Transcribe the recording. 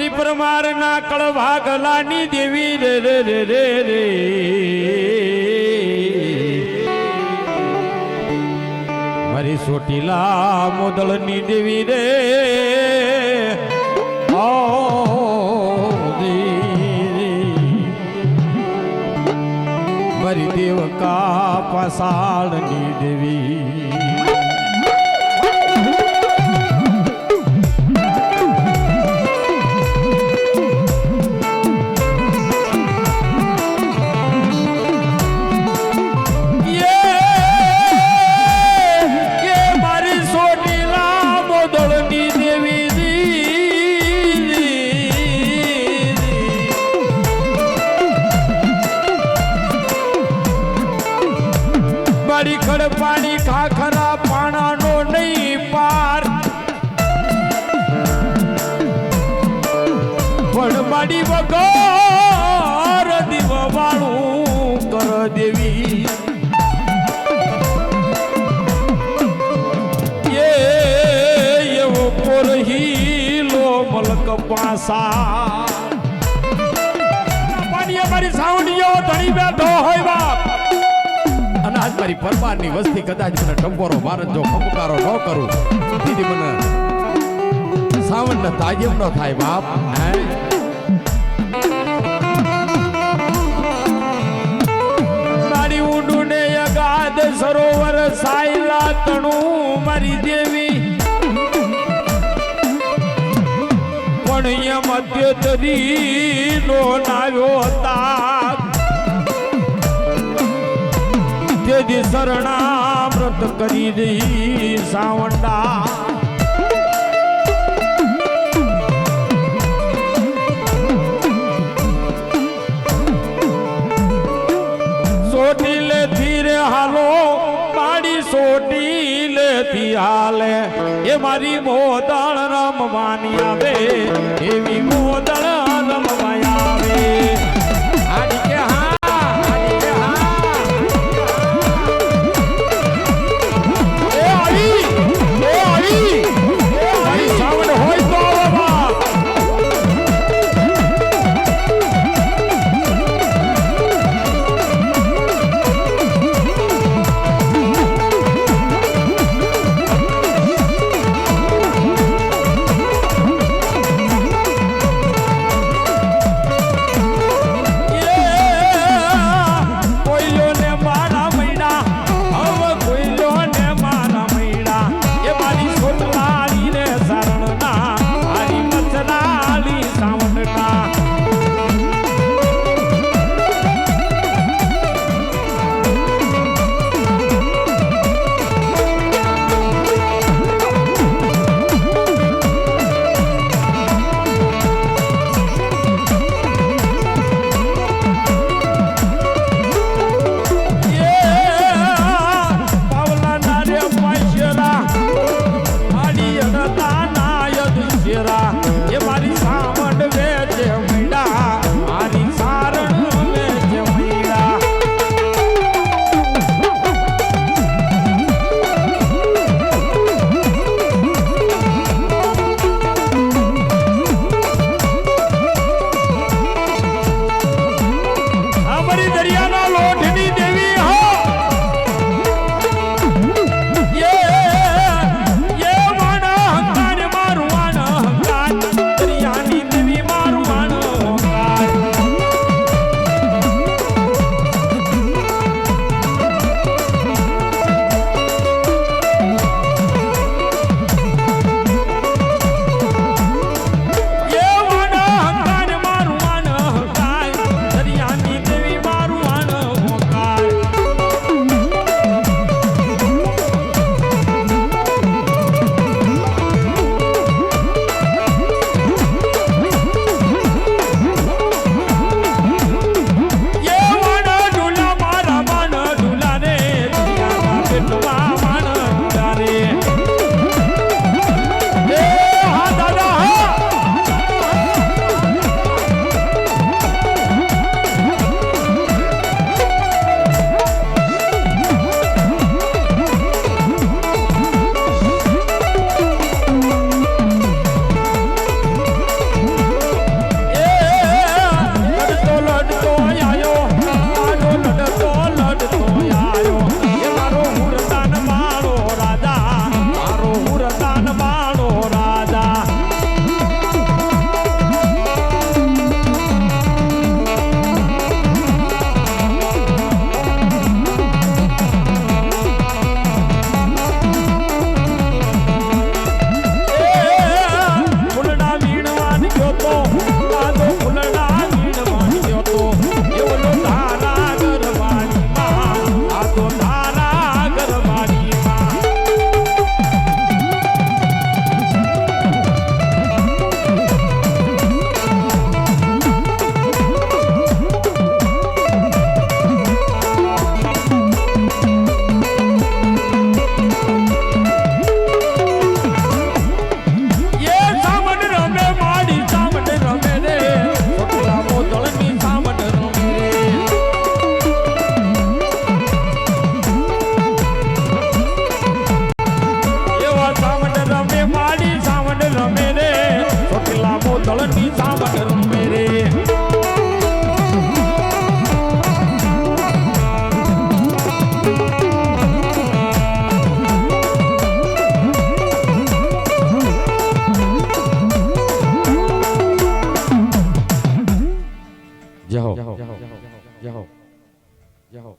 મારી પરમાર ના કળવા ગલાની દેવી રે રે રે રે રે. મારી સોટીલા મોદળની દેવી રે. મારી દેવકા પાસાળની દેવી. પાસા. પાણીએ મારી સાવણીઓ ધણી બેઠો હોય બાપ. અને આજ મારી પરમારની વસ્તી કદાચ મને ટંકોરો ભારત જો ખપકારો ન કરું. દીદી મને સાવન ને ન થાય બાપ. સરોવર સાયલા તણું મારી દેવી પણ તરી મધ્યતરી નો નાયો હતા. તેથી શરણામૃત કરી દઈ સાવંડા. મારી મોદળ રમવાની આવે એવી મોદળ રમવા આવે. 然后。然后。然后。然后。然后。